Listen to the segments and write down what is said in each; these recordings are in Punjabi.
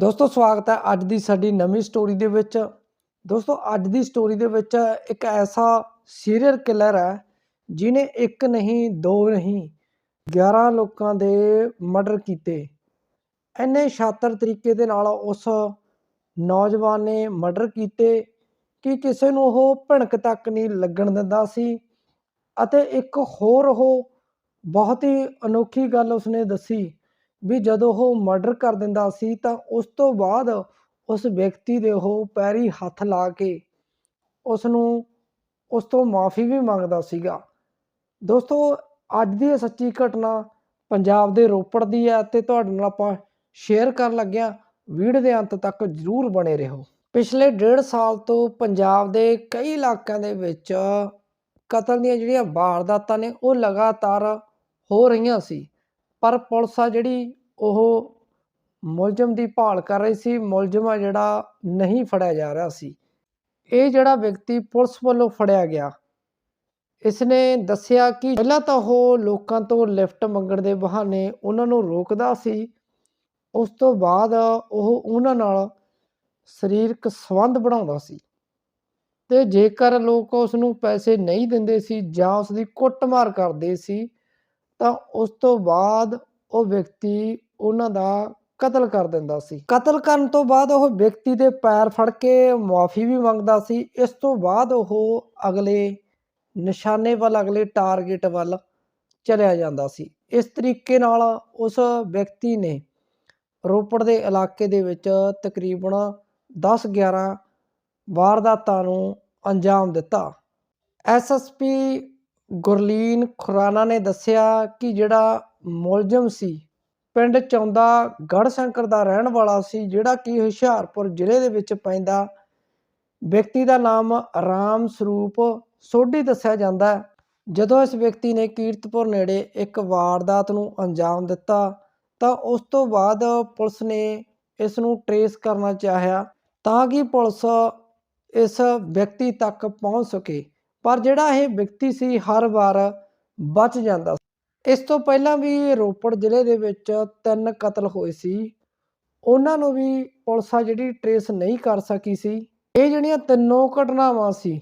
ਦੋਸਤੋ, ਸਵਾਗਤ ਹੈ ਅੱਜ ਦੀ ਸਾਡੀ ਨਵੀਂ ਸਟੋਰੀ ਦੇ ਵਿੱਚ। ਦੋਸਤੋ, ਅੱਜ ਦੀ ਸਟੋਰੀ ਦੇ ਵਿੱਚ ਇੱਕ ਐਸਾ ਸੀਰੀਅਲ ਕਿਲਰ ਹੈ ਜਿਨੇ ਇੱਕ ਨਹੀਂ, ਦੋ ਨਹੀਂ 11 ਲੋਕਾਂ ਦੇ ਮਰਡਰ ਕੀਤੇ। ਇੰਨੇ ਸ਼ਾਤਰ ਤਰੀਕੇ ਦੇ ਨਾਲ ਉਸ ਨੌਜਵਾਨ ਨੇ ਮਰਡਰ ਕੀਤੇ ਕਿ ਕਿਸੇ ਨੂੰ ਉਹ ਭਿਣਕ ਤੱਕ ਨਹੀਂ ਲੱਗਣ ਦਿੰਦਾ ਸੀ ਅਤੇ ਇੱਕ ਹੋਰ ਉਹ ਬਹੁਤ ਹੀ ਅਨੋਖੀ ਗੱਲ ਉਸਨੇ ਦੱਸੀ। ਵੀ ਜਦੋਂ ਉਹ ਮਰਡਰ ਕਰ ਦਿੰਦਾ ਸੀ ਤਾਂ ਉਸ ਤੋਂ ਬਾਅਦ ਉਸ ਵਿਅਕਤੀ ਦੇ ਉਹ ਪੈਰੀ ਹੱਥ ਲਾ ਕੇ ਉਸ ਨੂੰ ਉਸ ਤੋਂ ਮਾਫੀ ਵੀ ਮੰਗਦਾ ਸੀਗਾ। ਦੋਸਤੋ, ਅੱਜ ਦੀ ਇਹ ਸੱਚੀ ਘਟਨਾ ਪੰਜਾਬ ਦੇ ਰੋਪੜ ਦੀ ਹੈ ਤੇ ਤੁਹਾਡੇ ਨਾਲ ਆਪਾਂ ਸ਼ੇਅਰ ਕਰਨ ਲੱਗਿਆ। ਵੀਡੀਓ ਦੇ ਅੰਤ ਤੱਕ ਜ਼ਰੂਰ ਬਣੇ ਰਹੋ। ਪਿਛਲੇ ਡੇਢ ਸਾਲ ਤੋਂ ਪੰਜਾਬ ਦੇ ਕਈ ਇਲਾਕਿਆਂ ਦੇ ਵਿੱਚ ਕਤਲ ਦੀਆਂ ਜਿਹੜੀਆਂ ਵਾਰਦਾਤਾਂ ਨੇ ਉਹ ਲਗਾਤਾਰ ਹੋ ਰਹੀਆਂ ਸੀ। ਪਰ ਪੁਲਿਸ ਆ ਜਿਹੜੀ ਉਹ ਮੁਲਜ਼ਮ ਦੀ ਭਾਲ ਕਰ ਰਹੀ ਸੀ, ਮੁਲਜ਼ਮ ਆ ਜਿਹੜਾ ਨਹੀਂ ਫੜਿਆ ਜਾ ਰਿਹਾ ਸੀ। ਇਹ ਜਿਹੜਾ ਵਿਅਕਤੀ ਪੁਲਿਸ ਵੱਲੋਂ ਫੜਿਆ ਗਿਆ ਇਸ ਨੇ ਦੱਸਿਆ ਕਿ ਪਹਿਲਾਂ ਤਾਂ ਉਹ ਲੋਕਾਂ ਤੋਂ ਲਿਫਟ ਮੰਗਣ ਦੇ ਬਹਾਨੇ ਉਹਨਾਂ ਨੂੰ ਰੋਕਦਾ ਸੀ। ਉਸ ਤੋਂ ਬਾਅਦ ਉਹ ਉਹਨਾਂ ਨਾਲ ਸਰੀਰਕ ਸੰਬੰਧ ਬਣਾਉਂਦਾ ਸੀ ਤੇ ਜੇਕਰ ਲੋਕ ਉਸ ਨੂੰ ਪੈਸੇ ਨਹੀਂ ਦਿੰਦੇ ਸੀ ਜਾਂ ਉਸ ਦੀ ਕੁੱਟਮਾਰ ਕਰਦੇ ਸੀ ਤਾਂ ਉਸ ਤੋਂ ਬਾਅਦ ਉਹ ਵਿਅਕਤੀ ਉਹਨਾਂ ਦਾ ਕਤਲ ਕਰ ਦਿੰਦਾ ਸੀ। ਕਤਲ ਕਰਨ ਤੋਂ ਬਾਅਦ ਉਹ ਵਿਅਕਤੀ ਦੇ ਪੈਰ ਫੜ ਕੇ ਮਾਫੀ ਵੀ ਮੰਗਦਾ ਸੀ। ਇਸ ਤੋਂ ਬਾਅਦ ਉਹ ਅਗਲੇ ਨਿਸ਼ਾਨੇ ਵੱਲ, ਅਗਲੇ ਟਾਰਗੇਟ ਵੱਲ ਚਲਿਆ ਜਾਂਦਾ ਸੀ। ਇਸ ਤਰੀਕੇ ਨਾਲ ਉਸ ਵਿਅਕਤੀ ਨੇ ਰੋਪੜ ਦੇ ਇਲਾਕੇ ਦੇ ਵਿੱਚ ਤਕਰੀਬਨ 10-11 ਵਾਰਦਾਤਾਂ ਨੂੰ ਅੰਜਾਮ ਦਿੱਤਾ। ਐਸਐਸਪੀ ਗੁਰਲੀਨ ਖੁਰਾਨਾ ਨੇ ਦੱਸਿਆ ਕਿ ਜਿਹੜਾ ਮੁਲਜ਼ਮ ਸੀ, ਪਿੰਡ ਚੌਂਦਾ ਗੜਸ਼ੰਕਰ ਦਾ ਰਹਿਣ ਵਾਲਾ ਸੀ, ਜਿਹੜਾ ਕਿ ਹੁਸ਼ਿਆਰਪੁਰ ਜ਼ਿਲ੍ਹੇ ਦੇ ਵਿੱਚ ਪੈਂਦਾ, ਵਿਅਕਤੀ ਦਾ ਨਾਮ ਰਾਮ ਸਰੂਪ ਸੋਢੀ ਦੱਸਿਆ ਜਾਂਦਾ ਜਦੋਂ ਇਸ ਵਿਅਕਤੀ ਨੇ ਕੀਰਤਪੁਰ ਨੇੜੇ ਇੱਕ ਵਾਰਦਾਤ ਨੂੰ ਅੰਜਾਮ ਦਿੱਤਾ, ਤਾਂ ਉਸ ਤੋਂ ਬਾਅਦ ਪੁਲਿਸ ਨੇ ਇਸ ਨੂੰ ਟਰੇਸ ਕਰਨਾ ਚਾਹਿਆ ਤਾਂ ਕਿ ਪੁਲਿਸ ਇਸ ਵਿਅਕਤੀ ਤੱਕ ਪਹੁੰਚ ਸਕੇ। ਪਰ ਜਿਹੜਾ ਇਹ ਵਿਅਕਤੀ ਸੀ, ਹਰ ਵਾਰ ਬਚ ਜਾਂਦਾ ਇਸ ਤੋਂ ਪਹਿਲਾਂ ਵੀ ਰੋਪੜ ਜ਼ਿਲ੍ਹੇ ਦੇ ਵਿੱਚ ਤਿੰਨ ਕਤਲ ਹੋਏ ਸੀ। ਉਹਨਾਂ ਨੂੰ ਵੀ ਪੁਲਿਸ ਆ ਜਿਹੜੀ ਟਰੇਸ ਨਹੀਂ ਕਰ ਸਕੀ ਸੀ। ਇਹ ਜਿਹੜੀਆਂ ਤਿੰਨੋਂ ਘਟਨਾਵਾਂ ਸੀ,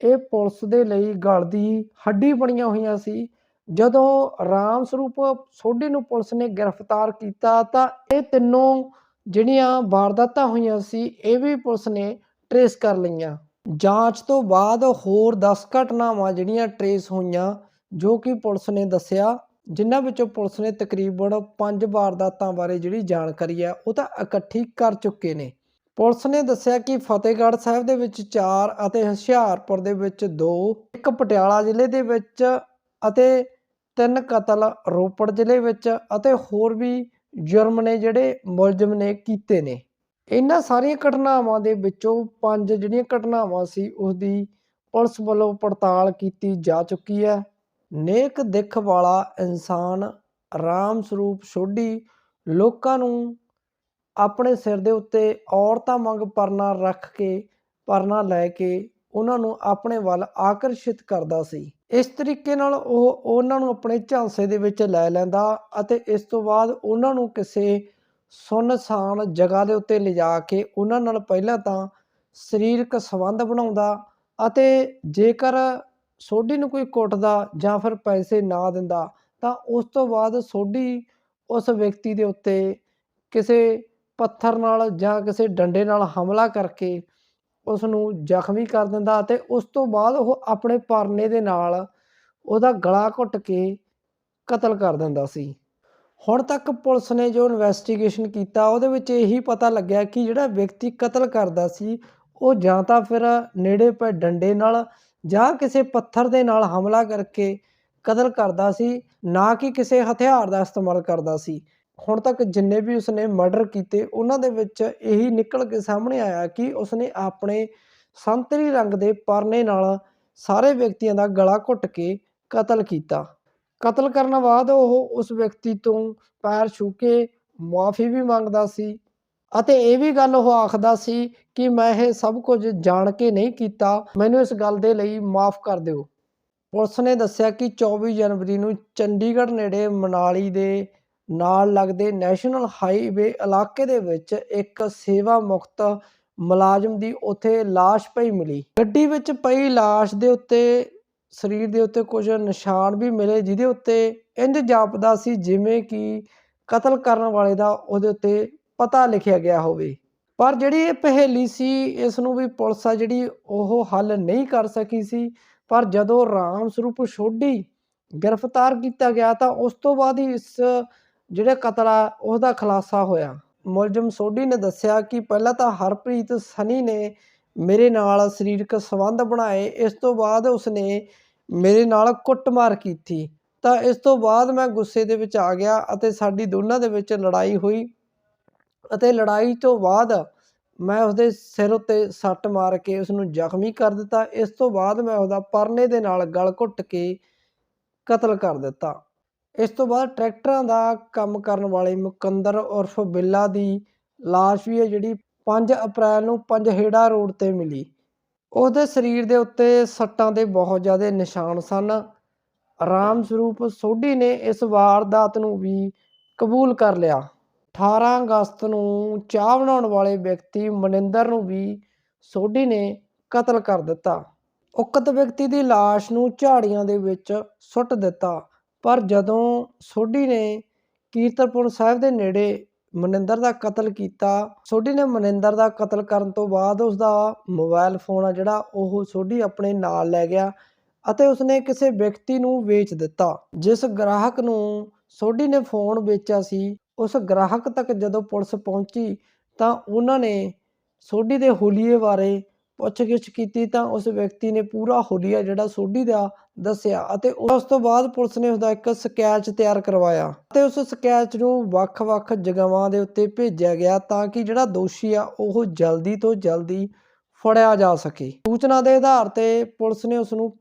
ਇਹ ਪੁਲਿਸ ਦੇ ਲਈ ਗਲ ਦੀ ਹੱਡੀ ਬਣੀਆਂ ਹੋਈਆਂ ਸੀ। ਜਦੋਂ ਰਾਮ ਸਰੂਪ ਸੋਢੀ ਨੂੰ ਪੁਲਿਸ ਨੇ ਗ੍ਰਿਫਤਾਰ ਕੀਤਾ, ਤਾਂ ਇਹ ਤਿੰਨੋਂ ਜਿਹੜੀਆਂ ਵਾਰਦਾਤਾਂ ਹੋਈਆਂ ਸੀ, ਇਹ ਵੀ ਪੁਲਿਸ ਨੇ ਟਰੇਸ ਕਰ ਲਈਆਂ। ਜਾਂਚ ਤੋਂ ਬਾਅਦ ਹੋਰ 10 ਘਟਨਾਵਾਂ ਜਿਹੜੀਆਂ ਟਰੇਸ ਹੋਈਆਂ, ਜੋ ਕਿ ਪੁਲਿਸ ਨੇ ਦੱਸਿਆ, ਜਿਨ੍ਹਾਂ ਵਿੱਚੋਂ ਪੁਲਿਸ ਨੇ ਤਕਰੀਬਨ 5 ਵਾਰਦਾਤਾਂ ਬਾਰੇ ਜਿਹੜੀ ਜਾਣਕਾਰੀ ਹੈ, ਉਹ ਤਾਂ ਇਕੱਠੀ ਕਰ ਚੁੱਕੇ ਨੇ। ਪੁਲਿਸ ਨੇ ਦੱਸਿਆ ਕਿ ਫਤਿਹਗੜ੍ਹ ਸਾਹਿਬ ਦੇ ਵਿੱਚ 4 ਅਤੇ ਹੁਸ਼ਿਆਰਪੁਰ ਦੇ ਵਿੱਚ 2 ਇੱਕ ਪਟਿਆਲਾ ਜ਼ਿਲ੍ਹੇ ਦੇ ਵਿੱਚ ਅਤੇ ਤਿੰਨ ਕਤਲ ਰੋਪੜ ਜ਼ਿਲ੍ਹੇ ਵਿੱਚ ਅਤੇ ਹੋਰ ਵੀ ਜੁਰਮ ਨੇ ਜਿਹੜੇ ਮੁਲਜ਼ਮ ਨੇ ਕੀਤੇ ਨੇ। ਇਹਨਾਂ ਸਾਰੀਆਂ ਘਟਨਾਵਾਂ ਦੇ ਵਿੱਚੋਂ ਪੰਜ ਜਿਹੜੀਆਂ ਘਟਨਾਵਾਂ ਸੀ ਉਸ ਦੀ ਪੁਲਿਸ ਵੱਲੋਂ ਪੜਤਾਲ ਕੀਤੀ ਜਾ ਚੁੱਕੀ ਹੈ। ਨੇਕ ਦਿੱਖ ਵਾਲਾ ਇਨਸਾਨ ਰਾਮ ਸਰੂਪ ਸੋਢੀ ਲੋਕਾਂ ਨੂੰ ਆਪਣੇ ਸਿਰ ਦੇ ਉੱਤੇ ਔਰਤਾਂ ਵਾਂਗ ਪਰਨਾ ਰੱਖ ਕੇ, ਪਰਨਾ ਲੈ ਕੇ ਉਹਨਾਂ ਨੂੰ ਆਪਣੇ ਵੱਲ ਆਕਰਸ਼ਿਤ ਕਰਦਾ ਸੀ। ਇਸ ਤਰੀਕੇ ਨਾਲ ਉਹ ਉਹਨਾਂ ਨੂੰ ਆਪਣੇ ਝਾਂਸੇ ਦੇ ਵਿੱਚ ਲੈ ਲੈਂਦਾ ਅਤੇ ਇਸ ਤੋਂ ਬਾਅਦ ਉਹਨਾਂ ਨੂੰ ਕਿਸੇ ਸੁੰਨਸਾਨ ਜਗ੍ਹਾ ਦੇ ਉੱਤੇ ਲਿਜਾ ਕੇ ਉਹਨਾਂ ਨਾਲ ਪਹਿਲਾਂ ਤਾਂ ਸਰੀਰਕ ਸੰਬੰਧ ਬਣਾਉਂਦਾ ਅਤੇ ਜੇਕਰ ਸੋਢੀ ਨੂੰ ਕੋਈ ਕੁੱਟਦਾ ਜਾਂ ਫਿਰ ਪੈਸੇ ਨਾ ਦਿੰਦਾ, ਤਾਂ ਉਸ ਤੋਂ ਬਾਅਦ ਸੋਢੀ ਉਸ ਵਿਅਕਤੀ ਦੇ ਉੱਤੇ ਕਿਸੇ ਪੱਥਰ ਨਾਲ ਜਾਂ ਕਿਸੇ ਡੰਡੇ ਨਾਲ ਹਮਲਾ ਕਰਕੇ ਉਸ ਨੂੰ ਜ਼ਖਮੀ ਕਰ ਦਿੰਦਾ ਅਤੇ ਉਸ ਤੋਂ ਬਾਅਦ ਉਹ ਆਪਣੇ ਪਰਨੇ ਦੇ ਨਾਲ ਉਹਦਾ ਗਲਾ ਘੁੱਟ ਕੇ ਕਤਲ ਕਰ ਦਿੰਦਾ ਸੀ। ਹੁਣ ਤੱਕ ਪੁਲਿਸ ਨੇ ਜੋ ਇਨਵੈਸਟੀਗੇਸ਼ਨ ਕੀਤਾ, ਉਹਦੇ ਵਿੱਚ ਇਹੀ ਪਤਾ ਲੱਗਿਆ ਕਿ ਜਿਹੜਾ ਵਿਅਕਤੀ ਕਤਲ ਕਰਦਾ ਸੀ, ਉਹ ਜਾਂ ਤਾਂ ਫਿਰ ਨੇੜੇ ਪਏ ਡੰਡੇ ਨਾਲ ਜਾਂ ਕਿਸੇ ਪੱਥਰ ਦੇ ਨਾਲ ਹਮਲਾ ਕਰਕੇ ਕਤਲ ਕਰਦਾ ਸੀ, ਨਾ ਕਿ ਕਿਸੇ ਹਥਿਆਰ ਦਾ ਇਸਤੇਮਾਲ ਕਰਦਾ ਸੀ। ਹੁਣ ਤੱਕ ਜਿੰਨੇ ਵੀ ਉਸਨੇ ਮਰਡਰ ਕੀਤੇ, ਉਹਨਾਂ ਦੇ ਵਿੱਚ ਇਹੀ ਨਿਕਲ ਕੇ ਸਾਹਮਣੇ ਆਇਆ ਕਿ ਉਸਨੇ ਆਪਣੇ ਸੰਤਰੀ ਰੰਗ ਦੇ ਪਰਨੇ ਨਾਲ ਸਾਰੇ ਵਿਅਕਤੀਆਂ ਦਾ ਗਲਾ ਘੁੱਟ ਕੇ ਕਤਲ ਕੀਤਾ। ਕਤਲ ਕਰਨ ਬਾਅਦ ਉਹ ਉਸ ਵਿਅਕਤੀ ਤੋਂ ਪੈਰ ਛੂ ਕੇ ਮਾਫੀ ਵੀ ਮੰਗਦਾ ਸੀ ਅਤੇ ਇਹ ਵੀ ਗੱਲ ਉਹ ਆਖਦਾ ਸੀ ਕਿ ਮੈਂ ਇਹ ਸਭ ਕੁਝ ਜਾਣ ਕੇ ਨਹੀਂ ਕੀਤਾ, ਮੈਨੂੰ ਇਸ ਗੱਲ ਦੇ ਲਈ ਮਾਫ ਕਰ ਦਿਓ। ਪੁਲਿਸ ਨੇ ਦੱਸਿਆ ਕਿ 24 ਜਨਵਰੀ ਨੂੰ ਚੰਡੀਗੜ੍ਹ ਨੇੜੇ ਮਨਾਲੀ ਦੇ ਨਾਲ ਲੱਗਦੇ ਨੈਸ਼ਨਲ ਹਾਈਵੇ ਇਲਾਕੇ ਦੇ ਵਿੱਚ ਇੱਕ ਸੇਵਾ ਮੁਕਤ ਮੁਲਾਜ਼ਮ ਦੀ ਉੱਥੇ ਲਾਸ਼ ਪਈ ਮਿਲੀ। ਗੱਡੀ ਵਿੱਚ ਪਈ ਲਾਸ਼ ਦੇ ਉੱਤੇ ਸਰੀਰ ਦੇ ਉੱਤੇ ਕੁਝ ਨਿਸ਼ਾਨ ਵੀ ਮਿਲੇ ਜਿਹਦੇ ਉੱਤੇ ਇੰਜ ਜਾਪਦਾ ਸੀ ਜਿਵੇਂ ਕਿ ਕਤਲ ਕਰਨ ਵਾਲੇ ਦਾ ਉਹਦੇ ਉੱਤੇ ਪਤਾ ਲਿਖਿਆ ਗਿਆ ਹੋਵੇ। ਪਰ ਜਿਹੜੀ ਇਹ ਪਹੇਲੀ ਸੀ ਇਸ ਨੂੰ ਵੀ ਪੁਲਿਸ ਆ ਜਿਹੜੀ ਉਹ ਹੱਲ ਨਹੀਂ ਕਰ ਸਕੀ ਸੀ। ਪਰ ਜਦੋਂ ਰਾਮ ਸਰੂਪ ਸੋਢੀ ਗ੍ਰਿਫਤਾਰ ਕੀਤਾ ਗਿਆ ਤਾਂ ਉਸ ਤੋਂ ਬਾਅਦ ਹੀ ਇਸ ਜਿਹੜਾ ਕਤਲ ਆ, ਉਹਦਾ ਖੁਲਾਸਾ ਹੋਇਆ। ਮੁਲਜ਼ਮ ਸੋਢੀ ਨੇ ਦੱਸਿਆ ਕਿ ਪਹਿਲਾਂ ਤਾਂ ਹਰਪ੍ਰੀਤ ਸਨੀ ਨੇ ਮੇਰੇ ਨਾਲ ਸਰੀਰਕ ਸੰਬੰਧ ਬਣਾਏ। ਇਸ ਤੋਂ ਬਾਅਦ ਉਸਨੇ ਮੇਰੇ ਨਾਲ ਕੁੱਟਮਾਰ ਕੀਤੀ। ਤਾਂ ਇਸ ਤੋਂ ਬਾਅਦ ਮੈਂ ਗੁੱਸੇ ਦੇ ਵਿੱਚ ਆ ਗਿਆ ਅਤੇ ਸਾਡੀ ਦੋਨਾਂ ਦੇ ਵਿੱਚ ਲੜਾਈ ਹੋਈ ਅਤੇ ਲੜਾਈ ਤੋਂ ਬਾਅਦ ਮੈਂ ਉਸਦੇ ਸਿਰ ਉੱਤੇ ਸੱਟ ਮਾਰ ਕੇ ਉਸ ਨੂੰ ਜ਼ਖਮੀ ਕਰ ਦਿੱਤਾ। ਇਸ ਤੋਂ ਬਾਅਦ ਮੈਂ ਉਹਦਾ ਪਰਨੇ ਦੇ ਨਾਲ ਗਲ ਘੁੱਟ ਕੇ ਕਤਲ ਕਰ ਦਿੱਤਾ। ਇਸ ਤੋਂ ਬਾਅਦ ਟਰੈਕਟਰਾਂ ਦਾ ਕੰਮ ਕਰਨ ਵਾਲੇ ਮੁਕੰਦਰ ਉਰਫ ਬਿੱਲਾ ਦੀ ਲਾਸ਼ ਵੀ ਹੈ ਜਿਹੜੀ 5 ਅਪ੍ਰੈਲ ਨੂੰ ਪੰਜਹੇੜਾ ਰੋਡ ਤੇ ਮਿਲੀ। ਉਹਦੇ ਸਰੀਰ ਦੇ ਉੱਤੇ ਸੱਟਾਂ ਦੇ ਬਹੁਤ ਜ਼ਿਆਦਾ ਨਿਸ਼ਾਨ ਸਨ। ਰਾਮ ਸਰੂਪ ਸੋਢੀ ਨੇ ਇਸ ਵਾਰਦਾਤ ਨੂੰ ਵੀ ਕਬੂਲ ਕਰ ਲਿਆ। 18 ਅਗਸਤ ਨੂੰ ਚਾਹ ਬਣਾਉਣ ਵਾਲੇ ਵਿਅਕਤੀ ਮਨਿੰਦਰ ਨੂੰ ਵੀ ਸੋਢੀ ਨੇ ਕਤਲ ਕਰ ਦਿੱਤਾ। ਉਕਤ ਵਿਅਕਤੀ ਦੀ ਲਾਸ਼ ਨੂੰ ਝਾੜੀਆਂ ਦੇ ਵਿੱਚ ਸੁੱਟ ਦਿੱਤਾ। ਪਰ ਜਦੋਂ ਸੋਢੀ ਨੇ ਕੀਰਤਪੁਰ ਸਾਹਿਬ ਦੇ ਨੇੜੇ ਮਨਿੰਦਰ ਦਾ ਕਤਲ ਕੀਤਾ। ਸੋਢੀ ਨੇ ਮਨਿੰਦਰ ਦਾ ਕਤਲ ਕਰਨ ਤੋਂ ਬਾਅਦ ਉਸ ਦਾ ਮੋਬਾਈਲ ਫੋਨ ਆ ਜਿਹੜਾ, ਉਹ ਸੋਢੀ ਆਪਣੇ ਨਾਲ ਲੈ ਗਿਆ ਅਤੇ ਉਸਨੇ ਕਿਸੇ ਵਿਅਕਤੀ ਨੂੰ ਵੇਚ ਦਿੱਤਾ, ਜਿਸ ਗ੍ਰਾਹਕ ਨੂੰ ਸੋਢੀ ਨੇ ਫੋਨ ਵੇਚਿਆ ਸੀ। ਉਸ ਗ੍ਰਾਹਕ ਤੱਕ ਜਦੋਂ ਪੁਲਿਸ ਪਹੁੰਚੀ ਤਾਂ ਉਹਨਾਂ ਨੇ ਸੋਢੀ ਦੇ ਹੁਲੀਏ ਬਾਰੇ ਪੁੱਛਗਿੱਛ ਕੀਤੀ ਤਾਂ ਉਸ ਵਿਅਕਤੀ ਨੇ ਪੂਰਾ ਹੁਲੀਆ ਜਿਹੜਾ ਸੋਢੀ ਦਾ ਦੱਸਿਆ ਅਤੇ ਉਸ ਤੋਂ ਬਾਅਦ ਪੁਲਿਸ ਨੇ ਉਸਦਾ ਇੱਕ ਸਕੈਚ ਤਿਆਰ ਕਰਵਾਇਆ ਤੇ ਉਸ ਸਕੈਚ ਨੂੰ ਵੱਖ-ਵੱਖ ਜਗ੍ਹਾਵਾਂ ਦੇ ਉੱਤੇ ਭੇਜਿਆ ਗਿਆ ਤਾਂ ਕਿ ਜਿਹੜਾ ਦੋਸ਼ੀ ਆ ਉਹ ਜਲਦੀ ਤੋਂ ਜਲਦੀ ਫੜਿਆ ਜਾ ਸਕੇ। ਸੂਚਨਾ ਦੇ ਆਧਾਰ ਤੇ ਪੁਲਿਸ ਨੇ ਉਸ ਨੂੰ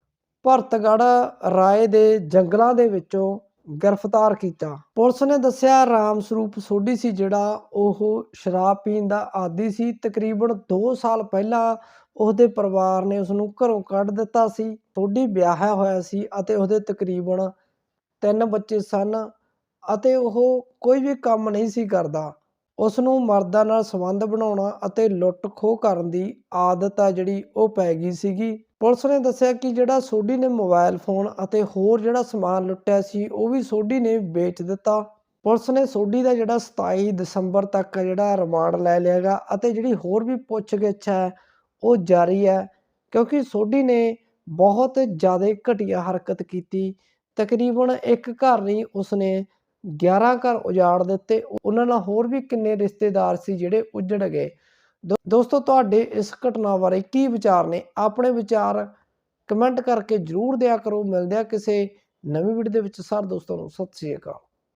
ਭਰਤਗੜ੍ਹ ਰਾਏ ਦੇ ਜੰਗਲਾਂ ਦੇ ਵਿੱਚੋਂ ਗ੍ਰਿਫਤਾਰ ਕੀਤਾ। ਪੁਲਿਸ ਨੇ ਦੱਸਿਆ, ਰਾਮ ਸਰੂਪ ਸੋਢੀ ਸੀ ਜਿਹੜਾ ਉਹ ਸ਼ਰਾਬ ਪੀਣ ਦਾ ਆਦੀ ਸੀ। ਤਕਰੀਬਨ 2 ਸਾਲ ਪਹਿਲਾਂ ਉਹਦੇ ਪਰਿਵਾਰ ਨੇ ਉਸ ਨੂੰ ਘਰੋਂ ਕੱਢ ਦਿੱਤਾ ਸੀ। ਸੋਢੀ ਵਿਆਹਿਆ ਹੋਇਆ ਸੀ ਅਤੇ ਉਹਦੇ ਤਕਰੀਬਨ ਤਿੰਨ ਬੱਚੇ ਸਨ ਅਤੇ ਉਹ ਕੋਈ ਵੀ ਕੰਮ ਨਹੀਂ ਸੀ ਕਰਦਾ। ਉਸ ਨੂੰ ਮਰਦਾਂ ਨਾਲ ਸੰਬੰਧ ਬਣਾਉਣਾ ਅਤੇ ਲੁੱਟ ਖੋਹ ਕਰਨ ਦੀ ਆਦਤ ਆ ਜਿਹੜੀ ਉਹ ਪੈ ਗਈ ਸੀਗੀ। ਪੁਲਿਸ ਨੇ ਦੱਸਿਆ ਕਿ ਜਿਹੜਾ ਸੋਢੀ ਨੇ ਮੋਬਾਈਲ ਫੋਨ ਅਤੇ ਹੋਰ ਜਿਹੜਾ ਸਮਾਨ ਲੁੱਟਿਆ ਸੀ, ਉਹ ਵੀ ਸੋਢੀ ਨੇ ਵੇਚ ਦਿੱਤਾ। ਪੁਲਿਸ ਨੇ ਸੋਢੀ ਦਾ ਜਿਹੜਾ 27 ਦਸੰਬਰ ਤੱਕ ਜਿਹੜਾ ਰਿਮਾਂਡ ਲੈ ਲਿਆਗਾ ਅਤੇ ਜਿਹੜੀ ਹੋਰ ਵੀ ਪੁੱਛਗਿੱਛ ਹੈ, ਉਹ ਜਾਰੀ ਹੈ, ਕਿਉਂਕਿ ਸੋਢੀ ਨੇ ਬਹੁਤ ਜ਼ਿਆਦਾ ਘਟੀਆ ਹਰਕਤ ਕੀਤੀ। ਤਕਰੀਬਨ ਇੱਕ ਘਰ ਨਹੀਂ ਉਸਨੇ 11 ਘਰ ਉਜਾੜ ਦਿੱਤੇ। ਉਹਨਾਂ ਨਾਲ ਹੋਰ ਵੀ ਕਿੰਨੇ ਰਿਸ਼ਤੇਦਾਰ ਸੀ ਜਿਹੜੇ ਉਜੜ ਗਏ। ਦੋਸਤੋ ਤੁਹਾਡੇ ਇਸ ਘਟਨਾ ਬਾਰੇ ਕੀ ਵਿਚਾਰ ਨੇ? ਆਪਣੇ ਵਿਚਾਰ ਕਮੈਂਟ ਕਰਕੇ ਜਰੂਰ ਦਿਆ ਕਰੋ। ਮਿਲਦੇ ਆ ਕਿਸੇ ਨਵੀਂ ਵੀਡੀਓ ਦੇ ਵਿੱਚ। ਸਾਰੇ ਦੋਸਤਾਂ ਨੂੰ ਸਤਿ ਸ਼੍ਰੀ ਅਕਾਲ।